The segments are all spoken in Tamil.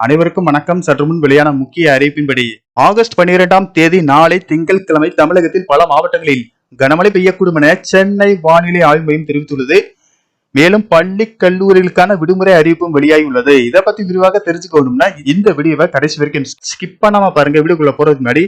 அனைவருக்கும் வணக்கம். சற்று முன் வெளியான முக்கிய அறிவிப்பின்படி ஆகஸ்ட் பனிரெண்டாம் தேதி நாளை திங்கட்கிழமை தமிழகத்தில் பல மாவட்டங்களில் கனமழை பெய்யக்கூடும் என சென்னை வானிலை ஆய்வு மையம் தெரிவித்துள்ளது. மேலும் பள்ளி கல்லூரிகளுக்கான விடுமுறை அறிவிப்பும் வெளியாகியுள்ளது. இதை பத்தி விரிவாக தெரிஞ்சுக்கணும்னா இந்த வீடியோவை கடைசி வரைக்கும் ஸ்கிப் பண்ணாம பாருங்க. வீடியோக்குள்ள போறதுக்கு முன்னாடி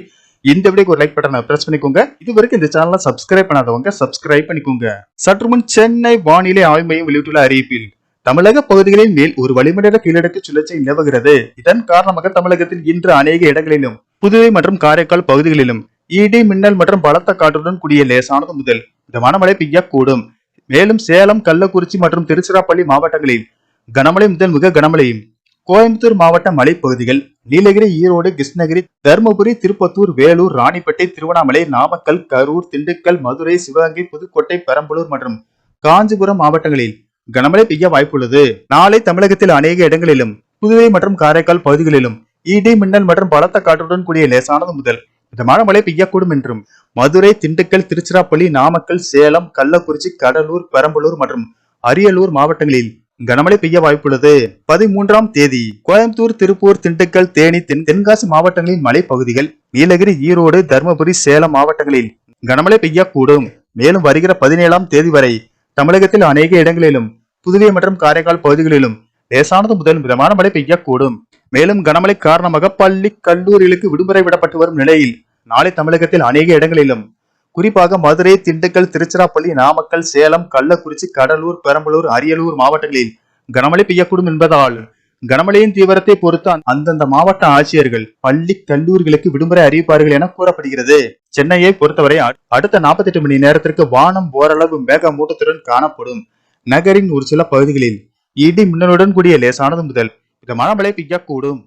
இந்த வீடியோக்கு ஒரு லைக் பட்டனை பிரஸ் பண்ணிக்கோங்க. இது வரைக்கும் இந்த சேனலை சப்ஸ்கிரைப் பண்ணாதவங்க சப்ஸ்கிரைப் பண்ணிக்கோங்க. சற்று முன் சென்னை வானிலை ஆய்வு மையம் வெளியிட்டுள்ள அறிவிப்பில் தமிழக பகுதிகளின் மேல் ஒரு வளிமண்டல கீழடுக்கு சுழற்சி நிலவுகிறது. இதன் காரணமாக தமிழகத்தில் இன்று அநேக இடங்களிலும் புதுவை மற்றும் காரைக்கால் பகுதிகளிலும் இடி மின்னல் மற்றும் பலத்த காற்றுடன் கூடிய லேசானது முதல் மிதமான மழை பெய்யக்கூடும். மேலும் சேலம் கள்ளக்குறிச்சி மற்றும் திருச்சிராப்பள்ளி மாவட்டங்களில் கனமழை முதல் மிக கனமழையும் கோயம்புத்தூர் மாவட்ட மலைப்பகுதிகள் நீலகிரி ஈரோடு கிருஷ்ணகிரி தருமபுரி திருப்பத்தூர் வேலூர் ராணிப்பேட்டை திருவண்ணாமலை நாமக்கல் கரூர் திண்டுக்கல் மதுரை சிவகங்கை புதுக்கோட்டை பெரம்பலூர் மற்றும் காஞ்சிபுரம் மாவட்டங்களில் கனமழை பெய்ய வாய்ப்புள்ளது. நாளை தமிழகத்தில் அநேக இடங்களிலும் புதுவை மற்றும் காரைக்கால் பகுதிகளிலும் இடி மின்னல் மற்றும் பலத்த காற்றுடன் கூடிய லேசானது முதல் மிதமான மழை பெய்யக்கூடும் என்றும் மதுரை திண்டுக்கல் திருச்சிராப்பள்ளி நாமக்கல் சேலம் கள்ளக்குறிச்சி கடலூர் பெரம்பலூர் மற்றும் அரியலூர் மாவட்டங்களில் கனமழை பெய்ய வாய்ப்புள்ளது. பதிமூன்றாம் தேதி கோயம்புத்தூர் திருப்பூர் திண்டுக்கல் தேனி தென் தென்காசி மாவட்டங்களின் மலைப்பகுதிகள் நீலகிரி ஈரோடு தருமபுரி சேலம் மாவட்டங்களில் கனமழை பெய்யக்கூடும். மேலும் வருகிற பதினேழாம் தேதி வரை தமிழகத்தில் அநேக இடங்களிலும் புதுவை மற்றும் காரைக்கால் பகுதிகளிலும் லேசானது முதல் மிதமான மழை பெய்யக்கூடும். மேலும் கனமழை காரணமாக பள்ளி கல்லூரிகளுக்கு விடுமுறை விடப்பட்டு வரும் நிலையில் நாளை தமிழகத்தில் அநேக இடங்களிலும் குறிப்பாக மதுரை திண்டுக்கல் திருச்சிராப்பள்ளி நாமக்கல் சேலம் கள்ளக்குறிச்சி கடலூர் பெரம்பலூர் அரியலூர் மாவட்டங்களில் கனமழை பெய்யக்கூடும் என்பதால் கனமழையின் தீவிரத்தை பொறுத்து அந்தந்த மாவட்ட ஆட்சியர்கள் பள்ளி கல்லூரிகளுக்கு விடுமுறை அறிவிப்பார்கள் என கூறப்படுகிறது. சென்னையை பொறுத்தவரை அடுத்த நாற்பத்தி எட்டு மணி நேரத்திற்கு வானம் ஓரளவு மேகமூட்டத்துடன் காணப்படும். நகரின் ஒரு சில பகுதிகளில் இடி மின்னலுடன் கூடிய லேசானது முதல். மிதமான மழை பெய்யக்கூடும்.